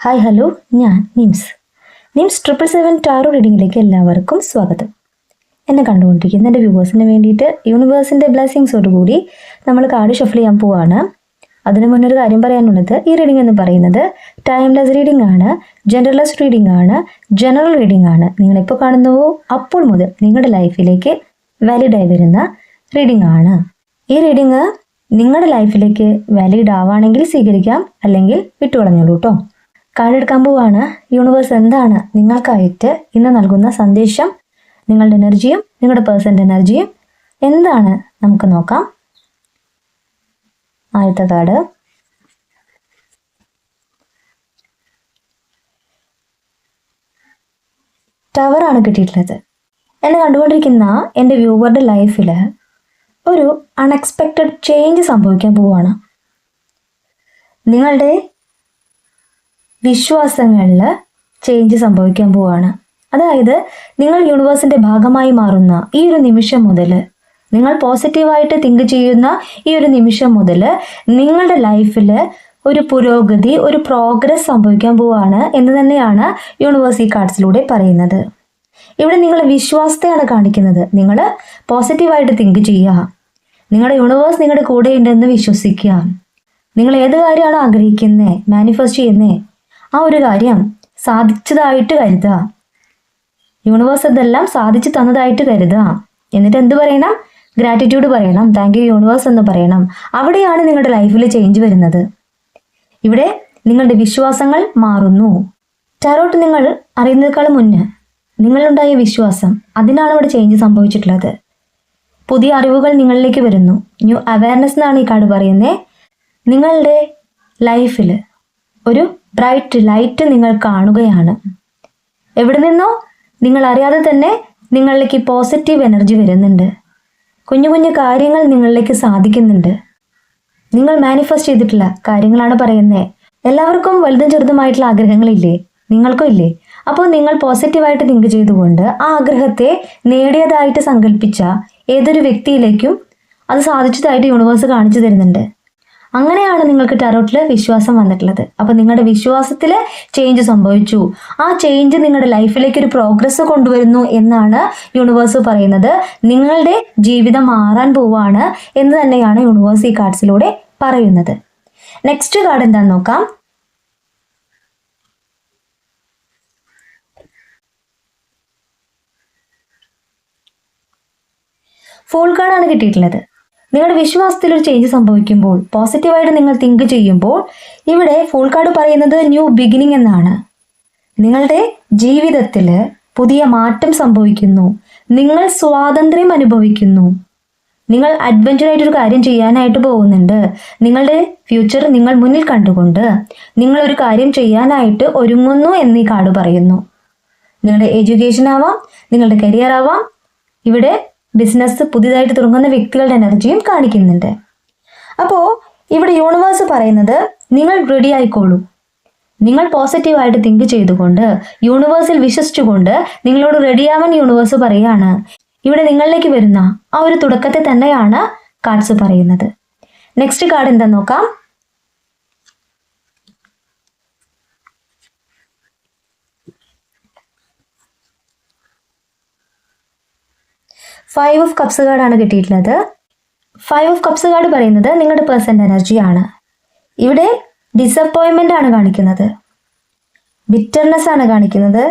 Hi hello. ഞാൻ Nims. Nims triple seven tarot റീഡിങ്ങിലേക്ക് എല്ലാവർക്കും സ്വാഗതം. എന്നെ കണ്ടുകൊണ്ടിരിക്കുന്ന എന്റെ വ്യൂവേഴ്സിന് വേണ്ടിയിട്ട് യൂണിവേഴ്സിന്റെ ബ്ലെസ്സിങ്സോടുകൂടി നമ്മൾ കാർഡ് ഷഫിൾ ചെയ്യാൻ പോവാണ്. അതിനു മുന്നേ ഒരു കാര്യം പറയാനുള്ളത് ഈ റീഡിംഗ് എന്ന് പറയുന്നത് ടൈംലെസ് റീഡിംഗ് ആണ് ജനറലസ് റീഡിംഗ് ആണ് ജനറൽ റീഡിംഗ് ആണ്. നിങ്ങളിപ്പോൾ കാണുന്നുവോ അപ്പോൾ മുതൽ നിങ്ങളുടെ ലൈഫിലേക്ക് വാലിഡ് ആയി വരുന്ന റീഡിംഗ് ആണ്. ഈ റീഡിംഗ് നിങ്ങളുടെ ലൈഫിലേക്ക് വാലിഡ് ആവുകയാണെങ്കിൽ സ്വീകരിക്കാം അല്ലെങ്കിൽ വിട്ടുകളഞ്ഞോളൂ കേട്ടോ കാർഡ് എടുക്കാൻ പോവാണ്. യൂണിവേഴ്സ് എന്താണ് നിങ്ങൾക്കായിട്ട് ഇന്ന് നൽകുന്ന സന്ദേശം? നിങ്ങളുടെ എനർജിയും നിങ്ങളുടെ പേഴ്സന്റെ എനർജിയും എന്താണ്? നമുക്ക് നോക്കാം. ആദ്യത്തെ കാർഡ് ടവറാണ് കിട്ടിയിട്ടുള്ളത്. എന്നെ കണ്ടുകൊണ്ടിരിക്കുന്ന എന്റെ വ്യൂവറുടെ ലൈഫിൽ ഒരു അൺഎക്സ്പെക്റ്റഡ് ചേഞ്ച് സംഭവിക്കാൻ പോവുകയാണ് നിങ്ങളുടെ വിശ്വാസങ്ങളിൽ ചേഞ്ച് സംഭവിക്കാൻ പോവാണ്. അതായത് നിങ്ങൾ യൂണിവേഴ്സിന്റെ ഭാഗമായി മാറുന്ന ഈ ഒരു നിമിഷം മുതൽ നിങ്ങൾ പോസിറ്റീവായിട്ട് തിങ്ക് ചെയ്യുന്ന ഈ ഒരു നിമിഷം മുതൽ നിങ്ങളുടെ ലൈഫിൽ ഒരു പുരോഗതി ഒരു പ്രോഗ്രസ് സംഭവിക്കാൻ പോവാണ് എന്ന് തന്നെയാണ് യൂണിവേഴ്സ് ഈ കാർഡ്സിലൂടെ പറയുന്നത്. ഇവിടെ നിങ്ങൾ വിശ്വാസത്തെയാണ് കാണിക്കുന്നത്. നിങ്ങൾ പോസിറ്റീവായിട്ട് തിങ്ക് ചെയ്യുക. നിങ്ങളുടെ യൂണിവേഴ്സ് നിങ്ങളുടെ കൂടെ ഉണ്ടെന്ന് വിശ്വസിക്കുക. നിങ്ങൾ ഏത് കാര്യമാണ് ആഗ്രഹിക്കുന്നത് മാനിഫെസ്റ്റ് ചെയ്യുന്നത് ആ ഒരു കാര്യം സാധിച്ചതായിട്ട് കരുതുക. യൂണിവേഴ്സ് ഇതെല്ലാം സാധിച്ചു തന്നതായിട്ട് കരുതുക. എന്നിട്ട് എന്ത് പറയണം? ഗ്രാറ്റിറ്റ്യൂഡ് പറയണം. താങ്ക് യു യൂണിവേഴ്സ് എന്ന് പറയണം. അവിടെയാണ് നിങ്ങളുടെ ലൈഫിൽ ചേഞ്ച് വരുന്നത്. ഇവിടെ നിങ്ങളുടെ വിശ്വാസങ്ങൾ മാറുന്നു. ടാരോട്ട് നിങ്ങൾ അറിയുന്നതിനേക്കാൾ മുന്നേ നിങ്ങളുണ്ടായ വിശ്വാസം അതിനാണ് ഇവിടെ ചേഞ്ച് സംഭവിച്ചിട്ടുള്ളത്. പുതിയ അറിവുകൾ നിങ്ങളിലേക്ക് വരുന്നു. ന്യൂ അവയർനെസ് എന്നാണ് ഈ കാർഡ് പറയുന്നത് നിങ്ങളുടെ ലൈഫിൽ ഒരു ബ്രൈറ്റ് ലൈറ്റ് നിങ്ങൾ കാണുകയാണ്. എവിടെ നിന്നോ? നിങ്ങൾ അറിയാതെ തന്നെ നിങ്ങളിലേക്ക് പോസിറ്റീവ് എനർജി വരുന്നുണ്ട്. കുഞ്ഞു കുഞ്ഞു കാര്യങ്ങൾ നിങ്ങളിലേക്ക് സാധിക്കുന്നുണ്ട്. നിങ്ങൾ മാനിഫെസ്റ്റ് ചെയ്തിട്ടില്ല കാര്യങ്ങളാണ് പറയുന്നത് എല്ലാവർക്കും വലുതും ചെറുതുമായിട്ടുള്ള ആഗ്രഹങ്ങളില്ലേ? നിങ്ങൾക്കും ഇല്ലേ? അപ്പോൾ നിങ്ങൾ പോസിറ്റീവായിട്ട് തിങ്ക് ചെയ്തുകൊണ്ട് ആ ആഗ്രഹത്തെ നേടിയതായിട്ട് സങ്കല്പിച്ച ഏതൊരു വ്യക്തിയിലേക്കും അത് സാധിച്ചതായിട്ട് യൂണിവേഴ്സ് കാണിച്ചു തരുന്നുണ്ട്. അങ്ങനെയാണ് നിങ്ങൾക്ക് ടാരോട്ടിൽ വിശ്വാസം വന്നിട്ടുള്ളത്. അപ്പോൾ നിങ്ങളുടെ വിശ്വാസത്തിൽ ചേഞ്ച് സംഭവിച്ചു. ആ ചേഞ്ച് നിങ്ങളുടെ ലൈഫിലേക്ക് ഒരു പ്രോഗ്രസ് കൊണ്ടുവരുന്നു എന്നാണ് യൂണിവേഴ്സ് പറയുന്നത്. നിങ്ങളുടെ ജീവിതം മാറാൻ പോവാണ് എന്ന് തന്നെയാണ് യൂണിവേഴ്സ് ഈ കാർഡ്സിലൂടെ പറയുന്നത്. നെക്സ്റ്റ് കാർഡ് എന്താണെന്ന് നോക്കാം. ഫോൾ കാർഡാണ് കിട്ടിയിട്ടുള്ളത്. നിങ്ങളുടെ വിശ്വാസത്തിൽ ഒരു ചേഞ്ച് സംഭവിക്കുമ്പോൾ പോസിറ്റീവായിട്ട് നിങ്ങൾ തിങ്ക് ചെയ്യുമ്പോൾ ഇവിടെ ഫുൾ കാർഡ് പറയുന്നത് ന്യൂ ബിഗിനിങ് എന്നാണ്. നിങ്ങളുടെ ജീവിതത്തിൽ പുതിയ മാറ്റം സംഭവിക്കുന്നു. നിങ്ങൾ സ്വാതന്ത്ര്യം അനുഭവിക്കുന്നു. നിങ്ങൾ അഡ്വഞ്ചർ ആയിട്ടൊരു കാര്യം ചെയ്യാനായിട്ട് പോകുന്നുണ്ട്. നിങ്ങളുടെ ഫ്യൂച്ചർ നിങ്ങൾ മുന്നിൽ കണ്ടുകൊണ്ട് നിങ്ങൾ ഒരു കാര്യം ചെയ്യാനായിട്ട് ഒരുങ്ങുന്നു എന്ന് ഈ കാർഡ് പറയുന്നു. നിങ്ങളുടെ എഡ്യൂക്കേഷൻ ആവാം നിങ്ങളുടെ കരിയർ ആവാം ഇവിടെ ബിസിനസ് പുതിയതായിട്ട് തുടങ്ങുന്ന വ്യക്തികളുടെ എനർജിയും കാണിക്കുന്നുണ്ട്. അപ്പോൾ ഇവിടെ യൂണിവേഴ്സ് പറയുന്നത് നിങ്ങൾ റെഡി ആയിക്കോളൂ. നിങ്ങൾ പോസിറ്റീവായിട്ട് തിങ്ക് ചെയ്തുകൊണ്ട് യൂണിവേഴ്സിൽ വിശ്വസിച്ചുകൊണ്ട് നിങ്ങളോട് റെഡിയാവാൻ യൂണിവേഴ്സ് പറയുകയാണ്. ഇവിടെ നിങ്ങളിലേക്ക് വരുന്ന ആ ഒരു തുടക്കത്തെ തന്നെയാണ് കാർഡ്സ് പറയുന്നത്. നെക്സ്റ്റ് കാർഡ് എന്താ നോക്കാം. ഫൈവ് ഓഫ് കപ്സ് കാർഡാണ് കിട്ടിയിട്ടുള്ളത്. ഫൈവ് ഓഫ് കപ്സ് കാർഡ് പറയുന്നത് നിങ്ങളുടെ പേഴ്സന്റെ എനർജിയാണ് ഇവിടെ ഡിസപ്പോയിൻമെന്റ് ആണ് കാണിക്കുന്നത്. ബിറ്റർനെസ് ആണ് കാണിക്കുന്നത്.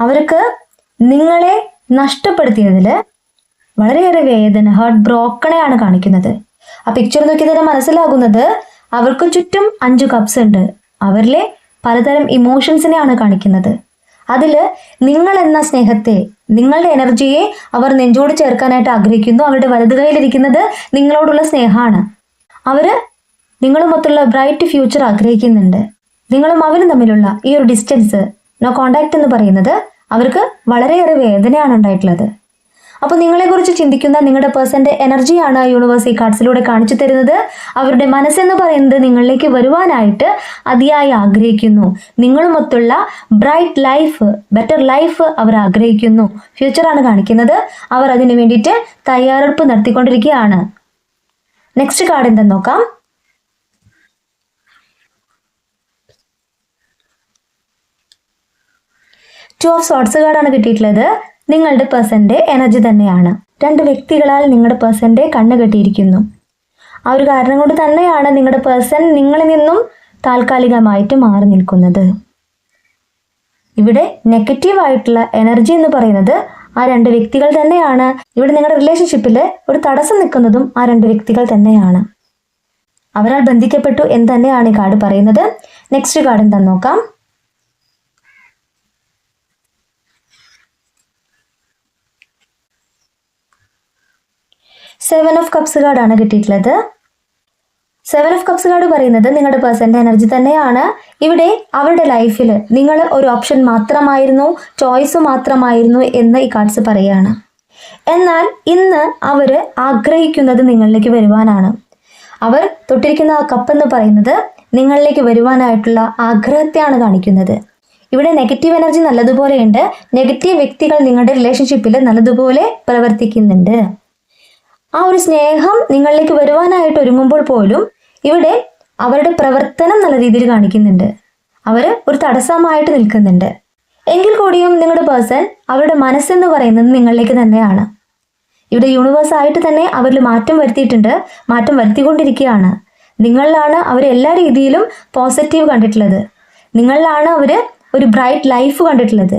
അവർക്ക് നിങ്ങളെ നഷ്ടപ്പെടുത്തിയതിൽ വളരെയേറെ വേദന ഹേർട്ട് ബ്രോക്കണെയാണ് കാണിക്കുന്നത്. ആ പിക്ചർ നോക്കി തന്നെ മനസ്സിലാകുന്നത് അവർക്ക് ചുറ്റും അഞ്ച് കപ്സ് ഉണ്ട്. അവരിലെ പലതരം ഇമോഷൻസിനെയാണ് കാണിക്കുന്നത്. അതിൽ നിങ്ങൾ എന്ന സ്നേഹത്തെ നിങ്ങളുടെ എനർജിയെ അവർ നെഞ്ചോട് ചേർക്കാനായിട്ട് ആഗ്രഹിക്കുന്നു. അവരുടെ വലത് കയ്യിലിരിക്കുന്നത് നിങ്ങളോടുള്ള സ്നേഹമാണ്. അവർ നിങ്ങളുമൊത്തുള്ള ബ്രൈറ്റ് ഫ്യൂച്ചർ ആഗ്രഹിക്കുന്നുണ്ട്. നിങ്ങളും അവരും തമ്മിലുള്ള ഈ ഒരു ഡിസ്റ്റൻസ് നോ കോണ്ടാക്ട് എന്ന് പറയുന്നത് അവർക്ക് വളരെയേറെ വേദനയാണ് ഉണ്ടായിട്ടുള്ളത്. അപ്പോൾ നിങ്ങളെക്കുറിച്ച് ചിന്തിക്കുന്ന നിങ്ങളുടെ പേഴ്സന്റെ എനർജിയാണ് യൂണിവേഴ്സ് ഈ കാർഡ്സിലൂടെ കാണിച്ചു തരുന്നത്. അവരുടെ മനസ്സെന്ന് പറയുന്നത് നിങ്ങളിലേക്ക് വരുവാനായിട്ട് അതിയായി ആഗ്രഹിക്കുന്നു. നിങ്ങളുമൊത്തുള്ള ബ്രൈറ്റ് ലൈഫ് ബെറ്റർ ലൈഫ് അവർ ആഗ്രഹിക്കുന്നു. ഫ്യൂച്ചറാണ് കാണിക്കുന്നത്. അവർ അതിനു വേണ്ടിയിട്ട് തയ്യാറെടുപ്പ് നടത്തിക്കൊണ്ടിരിക്കുകയാണ്. നെക്സ്റ്റ് കാർഡ് എന്തെന്ന് നോക്കാം. ടു ഓഫ് സോട്ട്സ് കാർഡാണ് കിട്ടിയിട്ടുള്ളത്. നിങ്ങളുടെ പേഴ്സന്റെ എനർജി തന്നെയാണ്. രണ്ട് വ്യക്തികളാൽ നിങ്ങളുടെ പേഴ്സന്റെ കണ്ണ് കെട്ടിയിരിക്കുന്നു. ആ ഒരു കാരണം കൊണ്ട് തന്നെയാണ് നിങ്ങളുടെ പേഴ്സൺ നിങ്ങളിൽ നിന്നും താൽക്കാലികമായിട്ട് മാറി നിൽക്കുന്നത്. ഇവിടെ നെഗറ്റീവ് ആയിട്ടുള്ള എനർജി എന്ന് പറയുന്നത് ആ രണ്ട് വ്യക്തികൾ തന്നെയാണ്. ഇവിടെ നിങ്ങളുടെ റിലേഷൻഷിപ്പിൽ ഒരു തടസ്സം നിൽക്കുന്നതും ആ രണ്ട് വ്യക്തികൾ തന്നെയാണ്. അവരാൽ ബന്ധിക്കപ്പെട്ടു എന്ന് തന്നെയാണ് ഈ കാർഡ് പറയുന്നത്. നെക്സ്റ്റ് കാർഡ് എന്താ നോക്കാം സെവൻ ഓഫ് കപ്സ് കാർഡാണ് കിട്ടിയിട്ടുള്ളത്. സെവൻ ഓഫ് കപ്സ് കാർഡ് പറയുന്നത് നിങ്ങളുടെ പേഴ്സന്റെ എനർജി തന്നെയാണ്. ഇവിടെ അവരുടെ ലൈഫിൽ നിങ്ങൾ ഒരു ഓപ്ഷൻ മാത്രമായിരുന്നു ചോയ്സ് മാത്രമായിരുന്നു എന്ന് ഈ കാർഡ്സ് പറയുകയാണ്. എന്നാൽ ഇന്ന് അവർ ആഗ്രഹിക്കുന്നത് നിങ്ങളിലേക്ക് വരുവാനാണ്. അവർ തൊട്ടിരിക്കുന്ന കപ്പ് എന്ന് പറയുന്നത് നിങ്ങളിലേക്ക് വരുവാനായിട്ടുള്ള ആഗ്രഹത്തെയാണ് കാണിക്കുന്നത്. ഇവിടെ നെഗറ്റീവ് എനർജി നല്ലതുപോലെയുണ്ട് നെഗറ്റീവ് വ്യക്തികൾ നിങ്ങളുടെ റിലേഷൻഷിപ്പിൽ നല്ലതുപോലെ പ്രവർത്തിക്കുന്നുണ്ട്. ആ ഒരു സ്നേഹം നിങ്ങളിലേക്ക് വരുവാനായിട്ട് ഒരുങ്ങുമ്പോൾ പോലും ഇവിടെ അവരുടെ പ്രവർത്തനം നല്ല രീതിയിൽ കാണിക്കുന്നുണ്ട്. അവർ ഒരു തടസ്സമായിട്ട് നിൽക്കുന്നുണ്ട്. എങ്കിൽ കൂടിയും നിങ്ങളുടെ പേഴ്സൺ അവരുടെ മനസ്സെന്ന് പറയുന്നത് നിങ്ങളിലേക്ക് തന്നെയാണ്. ഇവിടെ യൂണിവേഴ്സായിട്ട് തന്നെ അവരിൽ മാറ്റം വരുത്തിയിട്ടുണ്ട് മാറ്റം വരുത്തിക്കൊണ്ടിരിക്കുകയാണ്. നിങ്ങളിലാണ് അവർ എല്ലാ രീതിയിലും പോസിറ്റീവ് കണ്ടിട്ടുള്ളത്. നിങ്ങളിലാണ് അവർ ഒരു ബ്രൈറ്റ് ലൈഫ് കണ്ടിട്ടുള്ളത്.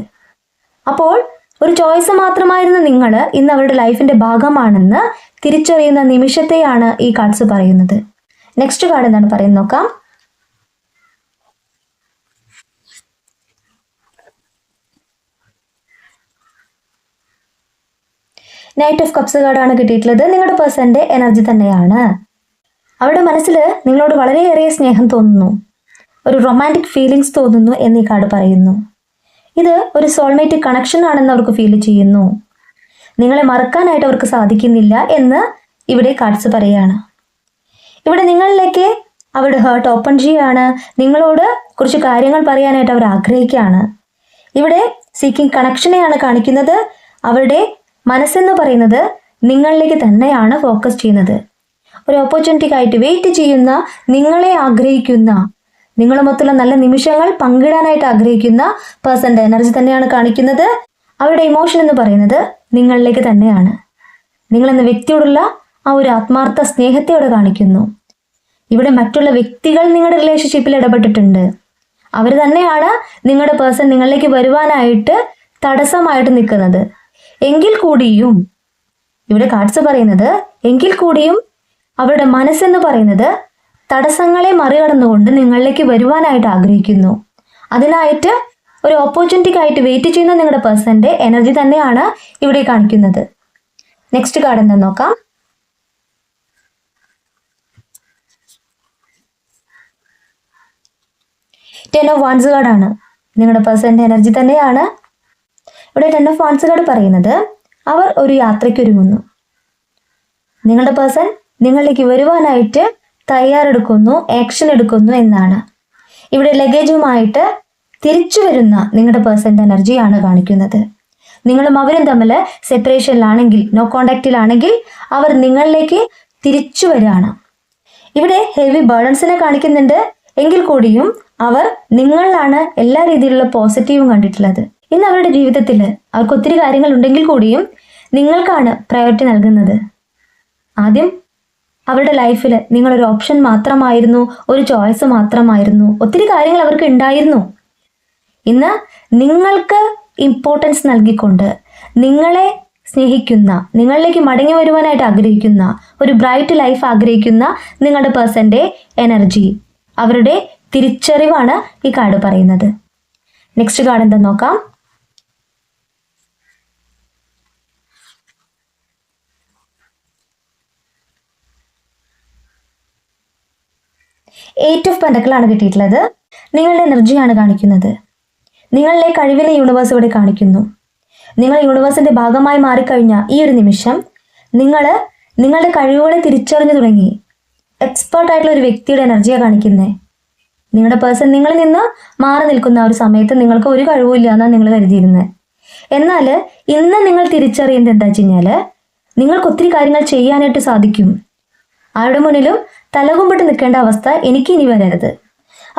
അപ്പോൾ ഒരു ചോയ്സ് മാത്രമായിരുന്ന നിങ്ങൾ ഇന്ന് അവരുടെ ലൈഫിന്റെ ഭാഗമാണെന്ന് തിരിച്ചറിയുന്ന നിമിഷത്തെയാണ് ഈ കാർഡ്സ് പറയുന്നത്. നെക്സ്റ്റ് കാർഡ് എന്താണ് പറയുന്നത് നോക്കാം. നൈറ്റ് ഓഫ് കപ്സ് കാർഡാണ് കിട്ടിയിട്ടുള്ളത്. നിങ്ങളുടെ പേഴ്സന്റെ എനർജി തന്നെയാണ്. അവരുടെ മനസ്സിൽ നിങ്ങളോട് വളരെയേറെ സ്നേഹം തോന്നുന്നു. ഒരു റൊമാന്റിക് ഫീലിങ്സ് തോന്നുന്നു എന്ന് കാർഡ് പറയുന്നു. ഇത് ഒരു സോൾമേറ്റ് കണക്ഷൻ ആണെന്ന് അവർക്ക് ഫീൽ ചെയ്യുന്നു. നിങ്ങളെ മറക്കാനായിട്ട് അവർക്ക് സാധിക്കുന്നില്ല എന്ന് ഇവിടെ കാർഡ്സ് പറയാണ്. ഇവിടെ നിങ്ങളിലേക്ക് അവരുടെ ഹേർട്ട് ഓപ്പൺ ചെയ്യുകയാണ് നിങ്ങളോട് കുറച്ച് കാര്യങ്ങൾ പറയാനായിട്ട് അവർ ആഗ്രഹിക്കുകയാണ്. ഇവിടെ സീക്കിംഗ് കണക്ഷനെയാണ് കാണിക്കുന്നത്. അവരുടെ മനസ്സെന്ന് പറയുന്നത് നിങ്ങളിലേക്ക് തന്നെയാണ് ഫോക്കസ് ചെയ്യുന്നത്. ഒരു ഓപ്പർച്യൂണിറ്റിക്കായിട്ട് വെയിറ്റ് ചെയ്യുന്ന നിങ്ങളെ ആഗ്രഹിക്കുന്ന നിങ്ങളുമൊത്തുള്ള നല്ല നിമിഷങ്ങൾ പങ്കിടാനായിട്ട് ആഗ്രഹിക്കുന്ന പേഴ്സന്റെ എനർജി തന്നെയാണ് കാണിക്കുന്നത്. അവരുടെ ഇമോഷൻ എന്ന് പറയുന്നത് നിങ്ങളിലേക്ക് തന്നെയാണ്. നിങ്ങളെന്ന വ്യക്തിയോടുള്ള ആ ഒരു ആത്മാർത്ഥ സ്നേഹത്തെയോടെ കാണിക്കുന്നു. ഇവിടെ മറ്റുള്ള വ്യക്തികൾ നിങ്ങളുടെ റിലേഷൻഷിപ്പിൽ ഇടപെട്ടിട്ടുണ്ട്. അവർ തന്നെയാണ് നിങ്ങളുടെ പേഴ്സൺ നിങ്ങളിലേക്ക് വരുവാനായിട്ട് തടസ്സമായിട്ട് നിൽക്കുന്നത്. എങ്കിൽ കൂടിയും ഇവിടെ കാർഡ്സ് പറയുന്നത് എങ്കിൽ കൂടിയും അവരുടെ മനസ്സെന്ന് പറയുന്നത് തടസ്സങ്ങളെ മറികടന്നുകൊണ്ട് നിങ്ങളിലേക്ക് വരുവാനായിട്ട് ആഗ്രഹിക്കുന്നു. അതിനായിട്ട് ഒരു ഓപ്പർച്യൂണിറ്റിക്കായിട്ട് വെയിറ്റ് ചെയ്യുന്ന നിങ്ങളുടെ പേഴ്സന്റെ എനർജി തന്നെയാണ് ഇവിടെ കാണിക്കുന്നത്. നെക്സ്റ്റ് കാർഡ് എന്താ നോക്കാം? ടെൻ ഓഫ് വാൺസ് കാർഡാണ് നിങ്ങളുടെ പേഴ്സന്റെ എനർജി തന്നെയാണ്. ഇവിടെ ടെൻ ഓഫ് വാൺസ് കാർഡ് പറയുന്നത് അവർ ഒരു യാത്രയ്ക്ക് ഒരുങ്ങുന്നു. നിങ്ങളുടെ പേഴ്സൺ നിങ്ങളിലേക്ക് വരുവാനായിട്ട് തയ്യാറെടുക്കുന്നു ആക്ഷൻ എടുക്കുന്നു എന്നാണ്. ഇവിടെ ലഗേജുമായിട്ട് തിരിച്ചു വരുന്ന നിങ്ങളുടെ പേഴ്സന്റെ എനർജിയാണ് കാണിക്കുന്നത്. നിങ്ങളും അവരും തമ്മിൽ സെപ്പറേഷനിലാണെങ്കിൽ നോ കോണ്ടാക്റ്റിലാണെങ്കിൽ അവർ നിങ്ങളിലേക്ക് തിരിച്ചു വരികയാണ്. ഇവിടെ ഹെവി ബേർഡൻസിനെ കാണിക്കുന്നുണ്ട്. എങ്കിൽ കൂടിയും അവർ നിങ്ങളിലാണ് എല്ലാ രീതിയിലുള്ള പോസിറ്റീവും കണ്ടിട്ടുള്ളത്. ഇന്ന് അവരുടെ ജീവിതത്തിൽ അവർക്ക് ഒത്തിരി കാര്യങ്ങൾ ഉണ്ടെങ്കിൽ കൂടിയും നിങ്ങൾക്കാണ് പ്രയോറിറ്റി നൽകുന്നത്. ആദ്യം അവരുടെ ലൈഫിൽ നിങ്ങളൊരു ഓപ്ഷൻ മാത്രമായിരുന്നു ഒരു ചോയ്സ് മാത്രമായിരുന്നു. ഒത്തിരി കാര്യങ്ങൾ അവർക്ക് ഉണ്ടായിരുന്നു. ഇന്ന് നിങ്ങൾക്ക് ഇമ്പോർട്ടൻസ് നൽകിക്കൊണ്ട് നിങ്ങളെ സ്നേഹിക്കുന്ന നിങ്ങളിലേക്ക് മടങ്ങി വരുവാനായിട്ട് ആഗ്രഹിക്കുന്ന ഒരു ബ്രൈറ്റ് ലൈഫ് ആഗ്രഹിക്കുന്ന നിങ്ങളുടെ പേഴ്സന്റെ എനർജി അവരുടെ തിരിച്ചറിവാണ് ഈ കാർഡ് പറയുന്നത്. നെക്സ്റ്റ് കാർഡ് എന്താ നോക്കാം? എയ്റ്റ് ഓഫ് പെൻഡക്കളാണ് കിട്ടിയിട്ടുള്ളത്. നിങ്ങളുടെ എനർജിയാണ് കാണിക്കുന്നത്. നിങ്ങളിലെ കഴിവിനെ യൂണിവേഴ്സ് ഇവിടെ കാണിക്കുന്നു. നിങ്ങൾ യൂണിവേഴ്സിന്റെ ഭാഗമായി മാറിക്കഴിഞ്ഞ ഈ ഒരു നിമിഷം നിങ്ങൾ നിങ്ങളുടെ കഴിവുകളെ തിരിച്ചറിഞ്ഞു തുടങ്ങി. എക്സ്പേർട്ട് ആയിട്ടുള്ള ഒരു വ്യക്തിയുടെ എനർജിയാണ് കാണിക്കുന്നത് നിങ്ങളുടെ പേഴ്സൺ നിങ്ങളിൽ നിന്ന് മാറി നിൽക്കുന്ന ഒരു സമയത്ത് നിങ്ങൾക്ക് ഒരു കഴിവുമില്ല എന്നാണ് നിങ്ങൾ കരുതിയിരുന്നത് എന്നാൽ ഇന്ന് നിങ്ങൾ തിരിച്ചറിയുന്നത് എന്താ വെച്ച് കഴിഞ്ഞാൽ നിങ്ങൾക്ക് ഒത്തിരി കാര്യങ്ങൾ ചെയ്യാനായിട്ട് സാധിക്കും. ആരുടെ മുന്നിലും തലകുമ്പിട്ട് നിൽക്കേണ്ട അവസ്ഥ എനിക്ക് ഇനി വരരുത്.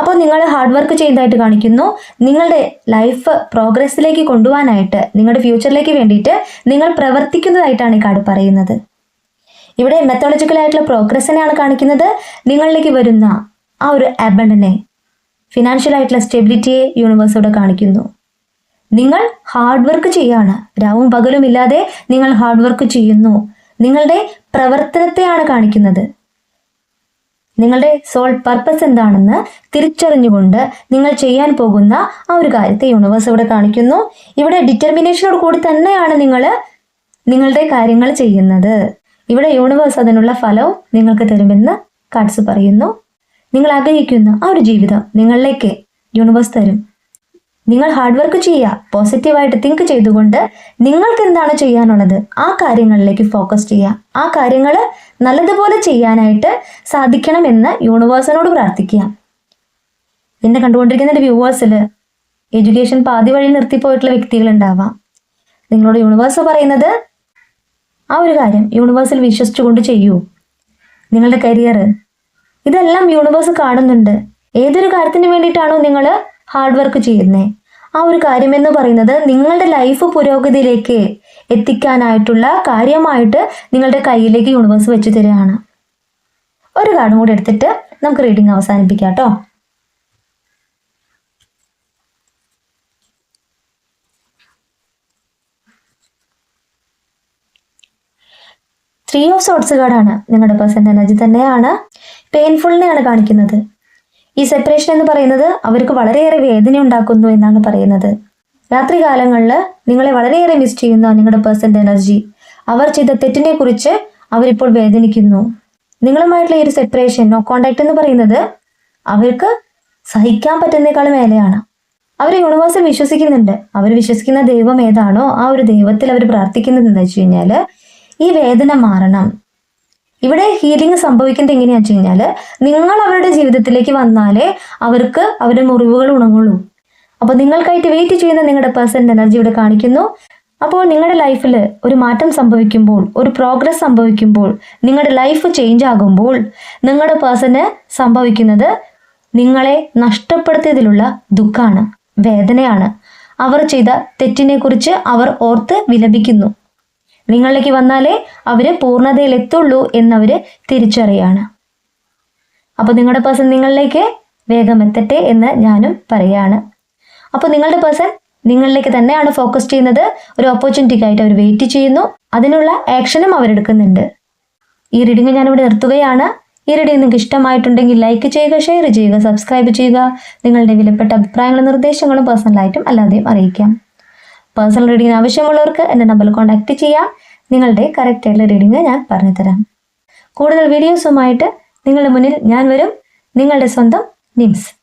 അപ്പോൾ നിങ്ങൾ ഹാർഡ് വർക്ക് ചെയ്യുന്നതായിട്ട് കാണിക്കുന്നു. നിങ്ങളുടെ ലൈഫ് പ്രോഗ്രസ്സിലേക്ക് കൊണ്ടുപോകാനായിട്ട് നിങ്ങളുടെ ഫ്യൂച്ചറിലേക്ക് വേണ്ടിയിട്ട് നിങ്ങൾ പ്രവർത്തിക്കുന്നതായിട്ടാണ് ഈ കാർഡ് പറയുന്നത്. ഇവിടെ മെത്തോളജിക്കൽ ആയിട്ടുള്ള പ്രോഗ്രസ്സിനെയാണ് കാണിക്കുന്നത്. നിങ്ങളിലേക്ക് വരുന്ന ആ ഒരു അബണ്ടനെ ഫിനാൻഷ്യൽ ആയിട്ടുള്ള സ്റ്റെബിലിറ്റിയെ യൂണിവേഴ്സ് ഇവിടെ കാണിക്കുന്നു. നിങ്ങൾ ഹാർഡ് വർക്ക് ചെയ്യാണ്. രാവും പകലും ഇല്ലാതെ നിങ്ങൾ ഹാർഡ് വർക്ക് ചെയ്യുന്നു. നിങ്ങളുടെ പ്രവർത്തനത്തെയാണ് കാണിക്കുന്നത്. നിങ്ങളുടെ സോൾ പർപ്പസ് എന്താണെന്ന് തിരിച്ചറിഞ്ഞുകൊണ്ട് നിങ്ങൾ ചെയ്യാൻ പോകുന്ന ആ ഒരു കാര്യത്തെ യൂണിവേഴ്സ് ഇവിടെ കാണിക്കുന്നു. ഇവിടെ ഡിറ്റർമിനേഷനോട് കൂടി തന്നെയാണ് നിങ്ങൾ നിങ്ങളുടെ കാര്യങ്ങൾ ചെയ്യുന്നത്. ഇവിടെ യൂണിവേഴ്സ് അതിനുള്ള ഫലവും നിങ്ങൾക്ക് തരുമെന്ന് കാട്സ് പറയുന്നു. നിങ്ങൾ ആഗ്രഹിക്കുന്ന ആ ഒരു ജീവിതം നിങ്ങളിലേക്ക് യൂണിവേഴ്സ് തരും. നിങ്ങൾ ഹാർഡ് വർക്ക് ചെയ്യുക പോസിറ്റീവായിട്ട് തിങ്ക് ചെയ്തുകൊണ്ട് നിങ്ങൾക്ക് എന്താണ് ചെയ്യാനുള്ളത്? ആ കാര്യങ്ങളിലേക്ക് ഫോക്കസ് ചെയ്യുക. ആ കാര്യങ്ങൾ നല്ലതുപോലെ ചെയ്യാനായിട്ട് സാധിക്കണമെന്ന് യൂണിവേഴ്സിനോട് പ്രാർത്ഥിക്കുക. എന്നെ കണ്ടുകൊണ്ടിരിക്കുന്ന എന്റെ വ്യൂവേഴ്സിൽ എഡ്യൂക്കേഷൻ പാതി വഴി നിർത്തിപ്പോയിട്ടുള്ള വ്യക്തികളുണ്ടാവാം. നിങ്ങളോട് യൂണിവേഴ്സ് പറയുന്നത് ആ ഒരു കാര്യം യൂണിവേഴ്സിൽ വിശ്വസിച്ചുകൊണ്ട് ചെയ്യൂ. നിങ്ങളുടെ കരിയർ ഇതെല്ലാം യൂണിവേഴ്സ് കാണുന്നുണ്ട്. ഏതൊരു കാര്യത്തിന് വേണ്ടിയിട്ടാണോ നിങ്ങൾ ഹാർഡ് വർക്ക് ചെയ്യുന്നത് ആ ഒരു കാര്യം എന്ന് പറയുന്നത് നിങ്ങളുടെ ലൈഫ് പുരോഗതിയിലേക്ക് എത്തിക്കാനായിട്ടുള്ള കാര്യമായിട്ട് നിങ്ങളുടെ കയ്യിലേക്ക് യൂണിവേഴ്സ് വെച്ചു തരികയാണ്. ഒരു കാർഡും കൂടി എടുത്തിട്ട് നമുക്ക് റീഡിംഗ് അവസാനിപ്പിക്കാം കേട്ടോ. ത്രീ ഓഫ് സോട്ട്സ് കാർഡാണ് നിങ്ങളുടെ പേഴ്സന്റെ എനർജി തന്നെയാണ്. പെയിൻഫുള്ളിനെയാണ് കാണിക്കുന്നത്. ഈ സെപ്പറേഷൻ എന്ന് പറയുന്നത് അവർക്ക് വളരെയേറെ വേദന ഉണ്ടാക്കുന്നു എന്നാണ് പറയുന്നത്. രാത്രി കാലങ്ങളിൽ നിങ്ങളെ വളരെയേറെ മിസ് ചെയ്യുന്ന നിങ്ങളുടെ പേഴ്സന്റെ എനർജി അവർ ചെയ്ത തെറ്റിനെ കുറിച്ച് അവരിപ്പോൾ വേദനിക്കുന്നു. നിങ്ങളുമായിട്ടുള്ള ഈ ഒരു സെപ്പറേഷൻ നോ കോണ്ടാക്ട് എന്ന് പറയുന്നത് അവർക്ക് സഹിക്കാൻ പറ്റുന്നേക്കാളും മേലെയാണ്. അവർ യൂണിവേഴ്സിൽ വിശ്വസിക്കുന്നുണ്ട്. അവർ വിശ്വസിക്കുന്ന ദൈവം ഏതാണോ ആ ഒരു ദൈവത്തിൽ അവർ പ്രാർത്ഥിക്കുന്നത് എന്താ വെച്ച് കഴിഞ്ഞാൽ ഈ വേദന മാറണം. ഇവിടെ ഹീലിംഗ് സംഭവിക്കുന്നത് എങ്ങനെയാണെന്ന് വെച്ച് കഴിഞ്ഞാൽ നിങ്ങൾ അവരുടെ ജീവിതത്തിലേക്ക് വന്നാലേ അവർക്ക് അവരുടെ മുറിവുകൾ ഉണങ്ങുള്ളൂ. അപ്പോൾ നിങ്ങൾക്കായിട്ട് വെയിറ്റ് ചെയ്യുന്ന നിങ്ങളുടെ പേഴ്സന്റെ എനർജി ഇവിടെ കാണിക്കുന്നു. അപ്പോൾ നിങ്ങളുടെ ലൈഫിൽ ഒരു മാറ്റം സംഭവിക്കുമ്പോൾ ഒരു പ്രോഗ്രസ് സംഭവിക്കുമ്പോൾ നിങ്ങളുടെ ലൈഫ് ചേഞ്ച് ആകുമ്പോൾ നിങ്ങളുടെ പേഴ്സന് സംഭവിക്കുന്നത് നിങ്ങളെ നഷ്ടപ്പെടുത്തിയതിലുള്ള ദുഃഖമാണ് വേദനയാണ്. അവർ ചെയ്ത തെറ്റിനെക്കുറിച്ച് അവർ ഓർത്ത് വിലപിക്കുന്നു. നിങ്ങളിലേക്ക് വന്നാലേ അവർ പൂർണതയിൽ എത്തുള്ളൂ എന്നവര് തിരിച്ചറിയാണ്. അപ്പോൾ നിങ്ങളുടെ പേഴ്സൺ നിങ്ങളിലേക്ക് വേഗം എത്തട്ടെ എന്ന് ഞാനും പറയാണ്. അപ്പോൾ നിങ്ങളുടെ പേഴ്സൺ നിങ്ങളിലേക്ക് തന്നെയാണ് ഫോക്കസ് ചെയ്യുന്നത്. ഒരു ഓപ്പർച്യൂണിറ്റിക്കായിട്ട് അവർ വെയിറ്റ് ചെയ്യുന്നു. അതിനുള്ള ആക്ഷനും അവരെടുക്കുന്നുണ്ട് ഈ റീഡിംഗ് ഞാനിവിടെ നിർത്തുകയാണ്. ഈ റീഡിംഗ് നിങ്ങൾക്ക് ഇഷ്ടമായിട്ടുണ്ടെങ്കിൽ ലൈക്ക് ചെയ്യുക ഷെയർ ചെയ്യുക സബ്സ്ക്രൈബ് ചെയ്യുക. നിങ്ങളുടെ വിലപ്പെട്ട അഭിപ്രായങ്ങളും നിർദ്ദേശങ്ങളും പേഴ്സണലായിട്ടും അല്ലാതെയും അറിയിക്കാം. പേഴ്സണൽ റീഡിങ്ങിന് ആവശ്യമുള്ളവർക്ക് എന്റെ നമ്പറിൽ കോൺടാക്റ്റ് ചെയ്യാം. നിങ്ങളുടെ കറക്റ്റ് ആയിട്ടുള്ള റീഡിങ് ഞാൻ പറഞ്ഞുതരാം. കൂടുതൽ വീഡിയോസുമായിട്ട് നിങ്ങളുടെ മുന്നിൽ ഞാൻ വരും. നിങ്ങളുടെ സ്വന്തം നിംസ്.